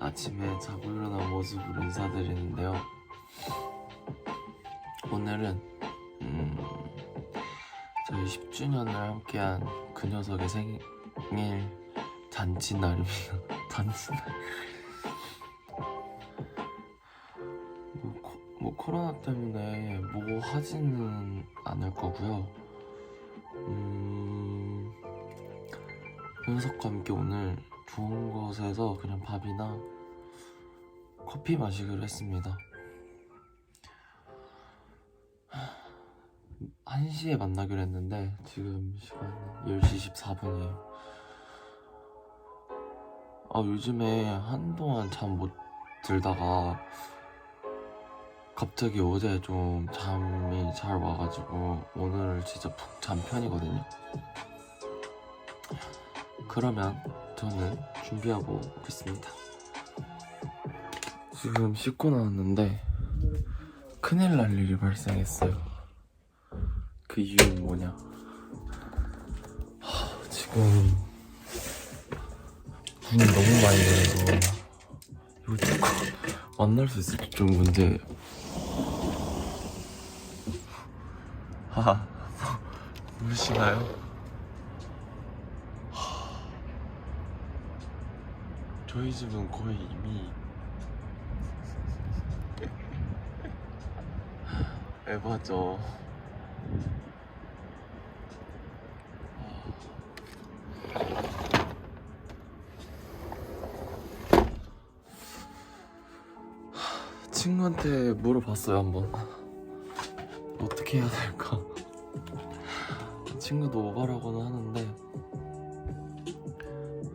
아침에 자고 일어난 모습으로 인사드리는데요. 오늘은 음, 저희 10주년을 함께한 그 녀석의 생일 잔치 날입니다. 잔치 날. 뭐, 코, 뭐 코로나 때문에 뭐 하지는 않을 거고요. 음, 현석과 함께 오늘 좋은 곳에서 그냥 밥이나 커피 마시기로 했습니다. 1시에 만나기로 했는데 지금 시간 10시 14분이에요. 아, 요즘에 한동안 잠 못 들다가 갑자기 어제 좀 잠이 잘 와가지고 오늘 진짜 푹 잔 편이거든요. 그러면 저는 준비하고 오겠습니다. 지금 씻고 나왔는데 큰일 날 일이 발생했어요. 그 이유는 뭐냐? 하, 지금 눈이 너무 많이 내려서 이거 조금 만날 수 있을지 좀 문제예요. 하하, 모르시나요? 저희 집은 거의 이미 에바죠. 친구한테 물어봤어요 한번 어떻게 해야 될까 친구도 오바라고는 하는데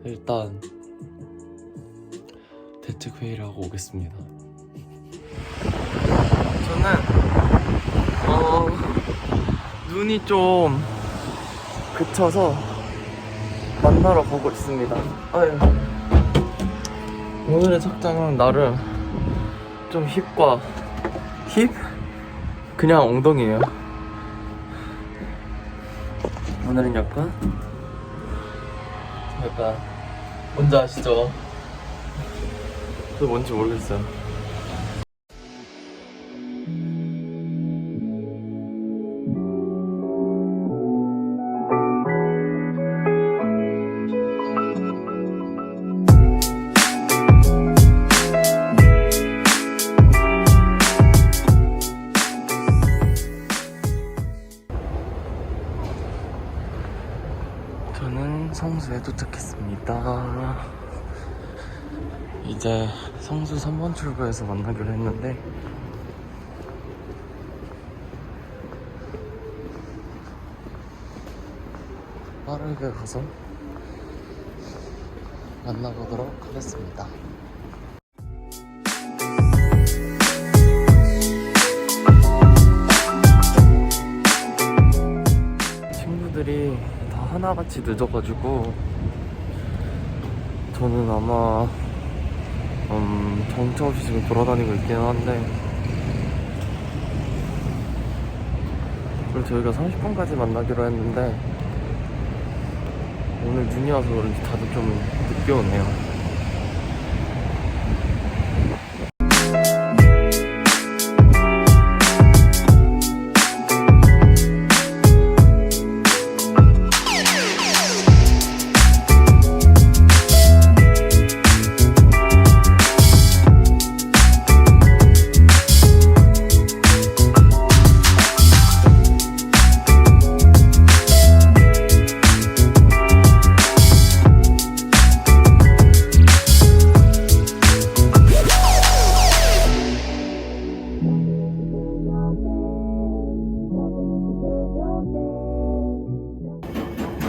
일단 대책 회의를 하고 오겠습니다 저는 어 눈이 좀 그쳐서 만나러 가고 있습니다 아유. 오늘의 착장은 나름 좀 힙과 힙? 그냥 엉덩이에요. 오늘은 약간 약간 뭔지 아시죠? 저 뭔지 모르겠어요. 이제 성수 3번 출구에서 만나기로 했는데 빠르게 가서 만나보도록 하겠습니다. 친구들이 다 하나같이 늦어가지고 저는 아마 음, 정처 없이 지금 돌아다니고 있긴 한데. 그리고 저희가 30분까지 만나기로 했는데 오늘 눈이 와서 그런지 다들 좀 늦게 오네요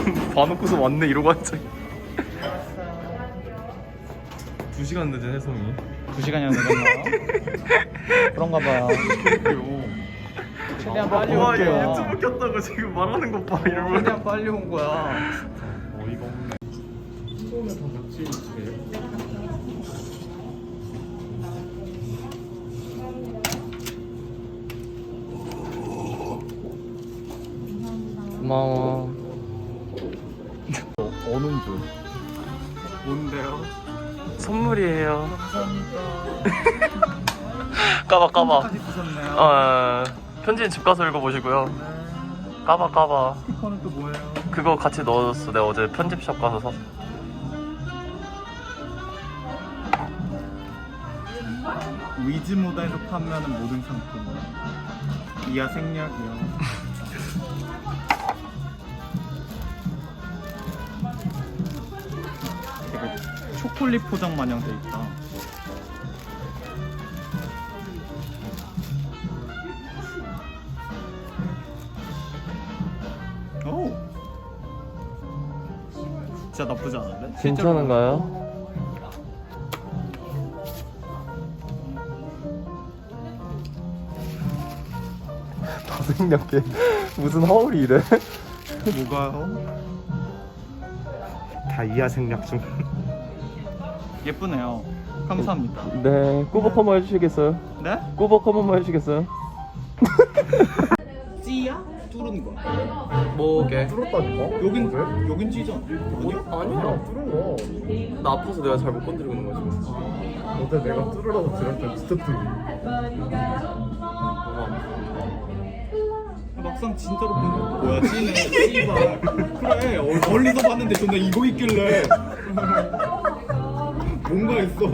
봐놓고서 왔네 이러고 앉아 두 시간 늦은 해송이 두 시간이나 늦었나? 그런가 봐요. 최대한 빨리 와 올게요. 얘 유튜브 켰다고 지금 말하는 것 봐 이러면 최대한 빨리 온 거야. 어이가 없네 처음에 다 같이 있어요? 고마워 줄. 뭔데요? 선물이에요. 감사합니다. 까봐 까봐. 까지 주셨네요. 어, 편지는 집 가서 읽어보시고요. 까봐 까봐. 스티커는 또 뭐예요? 그거 같이 넣어줬어. 내가 어제 편집샵 가서 샀어. 위즈모다에서 판매하는 모든 상품. 이하 생략이요. 초콜릿 포장 마냥 돼 있다. 오. 진짜 나쁘지 않은데? 괜찮은가요? 더 생략해. 무슨 허울이 이래? 뭐가요? 다 이하 생략 중. 예쁘네요. 감사합니다. 네, 꾸벅 한번 해주시겠어요? 네? 꾸벅 한 번만 해주시겠어요? 찌야? 뚫은 거야. 뭐게? 뚫었다니까? 여긴 여긴 찌잖아. 아니야? 아니야. 뚫은 거. 나 아파서 내가 잘 못 건드리고 있는 거지. 어제 내가 뚫으라고 들었더니 진짜 뚫리. 막상 진짜로 보면 뭐야 찌네. 찌발. 그래 어, 멀리서 봤는데 존나 이거 있길래. 뭔가 있어.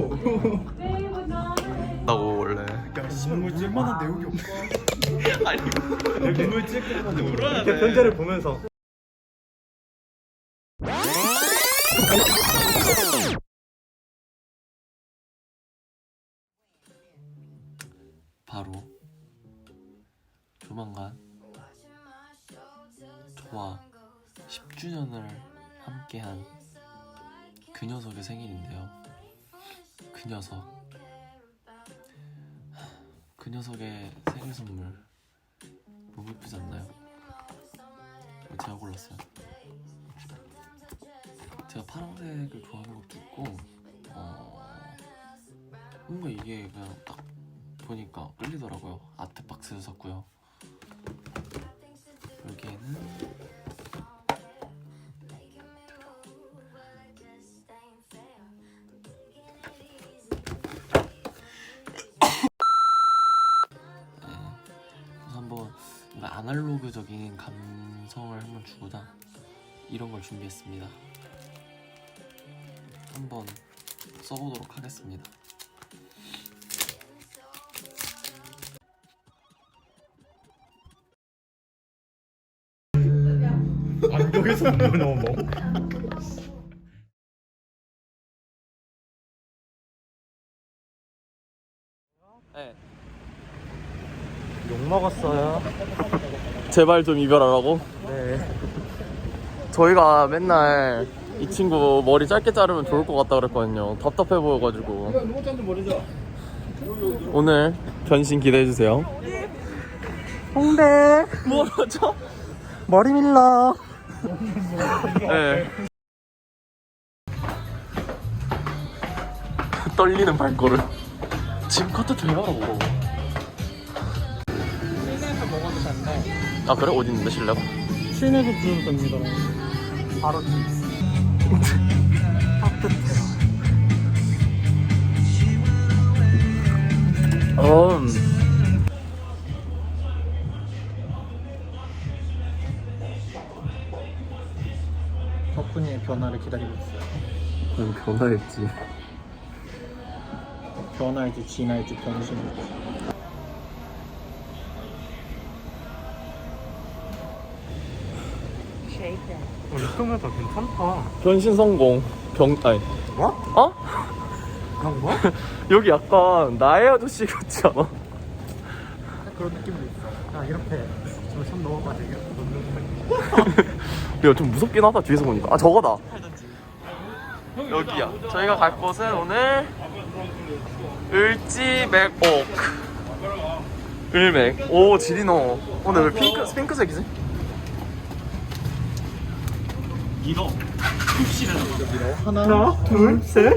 나고 원래. 야 신물 찔 만한 내용이 없어. 아니 눈물 찔끔한데 울어야 이렇게 편지를 보면서 바로 조만간 저와 10주년을 함께한 그 녀석의 생일인데요. 그 녀석. 그 녀석의 생일 선물 너무 예쁘지 않나요? 이거 제가 골랐어요. 제가 파란색을 좋아하는 것도 있고, 어, 뭔가 이게 그냥 딱 보니까 끌리더라고요. 아트박스를 샀고요. 여기에는 아날로그적인 감성을 한번 주고자 이런 걸 준비했습니다. 한번 써보도록 하겠습니다. 안경에서 눈물 넘어. 네. 욕 먹었어요. 제발 좀 이별하라고? 네. 저희가 맨날 이 친구 머리 짧게 자르면 좋을 것 같다 그랬거든요. 답답해 보여가지고. 오늘 변신 기대해 주세요. 홍대 뭐죠? 머리 밀러. 네. 떨리는 발걸음. 지금 커트 돼요 라고. 실내에 아 그래 어디 있는데 실내가? 실내에서 부르도 됩니다. 바로 음. 덕분에 변화를 기다리고 있어요. 난 변화했지. 변화일지 진화일지 변신일지. 우리 끄면 더 괜찮다. 변신 성공. 병 아니 뭐? 어? 그런 거? 여기 약간 나의 아저씨 같지 않아? 그런 느낌도 있어. 야 이렇게 저손 넘어가지고 이렇게 놓는 거. 야 좀 무섭긴 하다 뒤에서 보니까 아 저거다 여기야 저희가 갈 곳은 오늘 을지 맥옥 을맥 오 지리노 오늘 왜 핑크, 핑크색이지? 밀어. 흡실에서 밀어. 하나, 하나, 둘, 셋.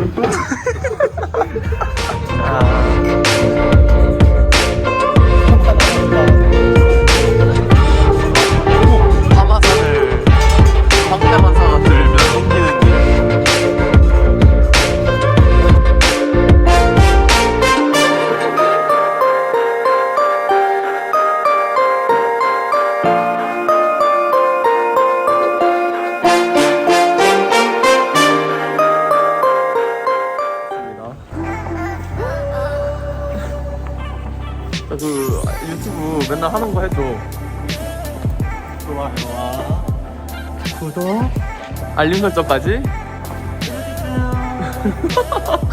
그 유튜브 맨날 하는 거 해줘. 좋아요와 구독 알림 설정까지.